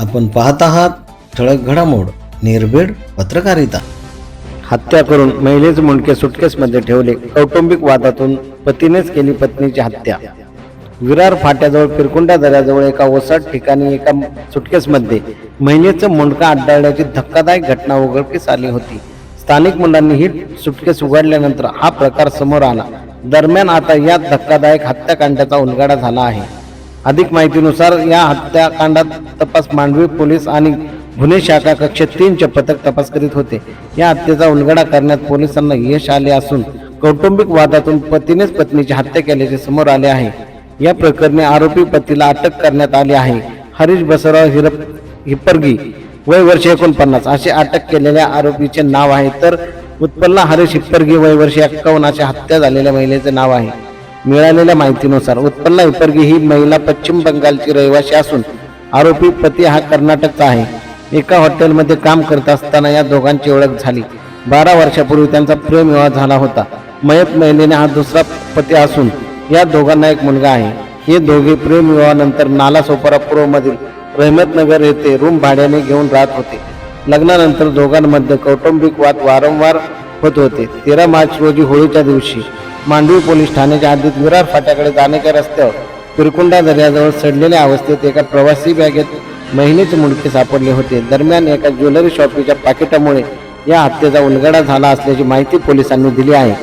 आपण पाहत आहात ठळक घडामोड निर्भीड पत्रकारिता. हत्या करून महिलेचे मुंडके सुटकेसमध्ये ठेवले कौटुंबिक वादातून पतीनेच केली पत्नीची हत्या. विरार फाट्याजवळ पिरकुंडा दऱ्याजवळ एका ओसाट ठिकाणी एका सुटकेसमध्ये महिलेचं मुंडका अड्डाळण्याची धक्कादायक घटना उघडकीस आली होती. स्थानिक मुलांनी ही सुटकेस उघडल्यानंतर हा प्रकार समोर आला. दरम्यान आता या धक्कादायक हत्याकांडाचा उलगाडा झाला आहे. अधिक माहितीनुसार या हत्याकांडात तपास मांडवी पोलीस आणि गुन्हे शाखा कक्ष तीनचे पथक तपास करीत होते. या हत्येचा उलगडा करण्यात पोलिसांना यश आले असून कौटुंबिक वादातून पतीनेच पत्नीची हत्या केल्याचे समोर आले आहे. या प्रकरणी आरोपी पतीला अटक करण्यात आली आहे. हरीश बसवराव हिरप हिप्परगी वय वर्ष एकोणपन्नास. असे अटक केलेल्या आरोपीचे नाव आहे. तर उत्पन्न हरीश हिप्परगी वय वर्ष एक्कावन्न असे हत्या झालेल्या महिलेचे नाव आहे. मिळालेल्या माहितीनुसार उत्पन्न हिप्परगी ही महिला पश्चिम बंगालची रहिवासी असून आरोपी पती हा कर्नाटकचा आहे. एका हॉटेलमध्ये काम करत असताना या दोघांची ओळख झाली. बारा वर्षापूर्वी त्यांचा प्रेमविवाह झाला होता. मयत महिलेने हा दुसरा पती असून या दोघांना एक मुलगा आहे. हे दोघे प्रेमविवाहानंतर नाला सोपारा पूर्वमधील रहमतनगर येथे रूम भाड्याने घेऊन राहत होते. लग्नानंतर दोघांमध्ये कौटुंबिक वाद वारंवार होत होते. तेरा मार्च रोजी होळीच्या दिवशी मांडवी पोलीस ठाण्याच्या हद्दीत विरार फाट्याकडे जाण्याच्या रस्त्यावर पिरकुंडा दर्याजवळ सडलेल्या अवस्थेत एका प्रवासी बॅगेत महिलेचे मुंडके सापडले होते. दरम्यान एका ज्वेलरी शॉपीच्या पाकिटामुळे या हत्येचा उलगडा झाला असल्याची माहिती पोलिसांनी दिली आहे.